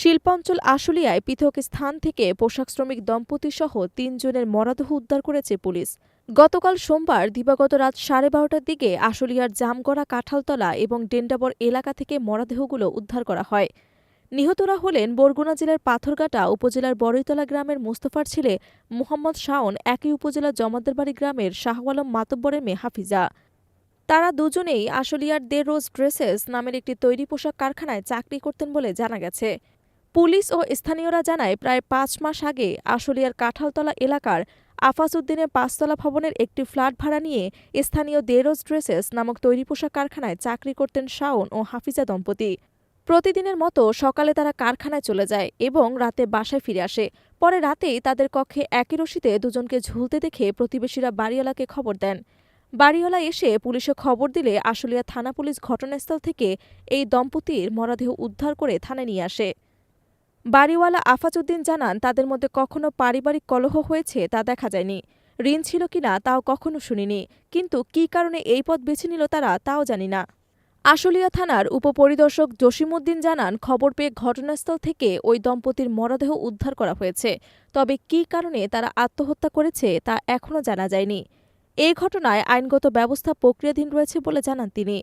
শিল্পাঞ্চল আশুলিয়ায় পৃথক স্থান থেকে পোশাক শ্রমিক দম্পতিসহ তিনজনের মরদেহ উদ্ধার করেছে পুলিশ। গতকাল সোমবার দিবাগত রাত সাড়ে বারোটার দিকে আশুলিয়ার জামগড়া কাঁঠালতলা এবং ডেন্ডাবর এলাকা থেকে মরদেহগুলো উদ্ধার করা হয়। নিহতরা হলেন বরগুনা জেলার পাথরঘাটা উপজেলার বড়ইতলা গ্রামের মোস্তফার ছেলে মোহাম্মদ শাওন, একই উপজেলার জমাদ্দারবাড়ি গ্রামের শাহ আলম মাতব্বরের মেয়ে হাফিজা। তারা দুজনেই আশুলিয়ার দে রোজ ড্রেসেস নামের একটি তৈরি পোশাক কারখানায় চাকরি করতেন বলে জানা গেছে। পুলিশ ও স্থানীয়রা জানায়, প্রায় পাঁচ মাস আগে আশুলিয়ার কাঁঠালতলা এলাকার আফাজ উদ্দিনের পাঁচতলা ভবনের একটি ফ্ল্যাট ভাড়া নিয়ে স্থানীয় দেরোজ ড্রেসেস নামক তৈরি পোশাক কারখানায় চাকরি করতেন শাওন ও হাফিজা দম্পতি। প্রতিদিনের মতো সকালে তারা কারখানায় চলে যায় এবং রাতে বাসায় ফিরে আসে। পরে রাতেই তাদের কক্ষে একই রশিতে দুজনকে ঝুলতে দেখে প্রতিবেশীরা বাড়িওয়ালাকে খবর দেন। বাড়িওয়ালা এসে পুলিশে খবর দিলে আশুলিয়া থানা পুলিশ ঘটনাস্থল থেকে এই দম্পতির মরদেহ উদ্ধার করে থানায় নিয়ে আসে। বাড়িওয়ালা আফাজউদ্দিন জানান, তাদের মধ্যে কখনো পারিবারিক কলহ হয়েছে তা দেখা যায়নি। ঋণ ছিল কিনা তাও কখনো শুনিনি, কিন্তু কী কারণে এই পথ বেছে নিল তারা তাও জানি না। আশুলিয়া থানার উপপরিদর্শক জসিমউদ্দিন জানান, খবর পেয়ে ঘটনাস্থল থেকে ওই দম্পতির মরদেহ উদ্ধার করা হয়েছে। তবে কী কারণে তারা আত্মহত্যা করেছে তা এখনও জানা যায়নি। এই ঘটনায় আইনগত ব্যবস্থা প্রক্রিয়াধীন রয়েছে বলে জানান তিনি।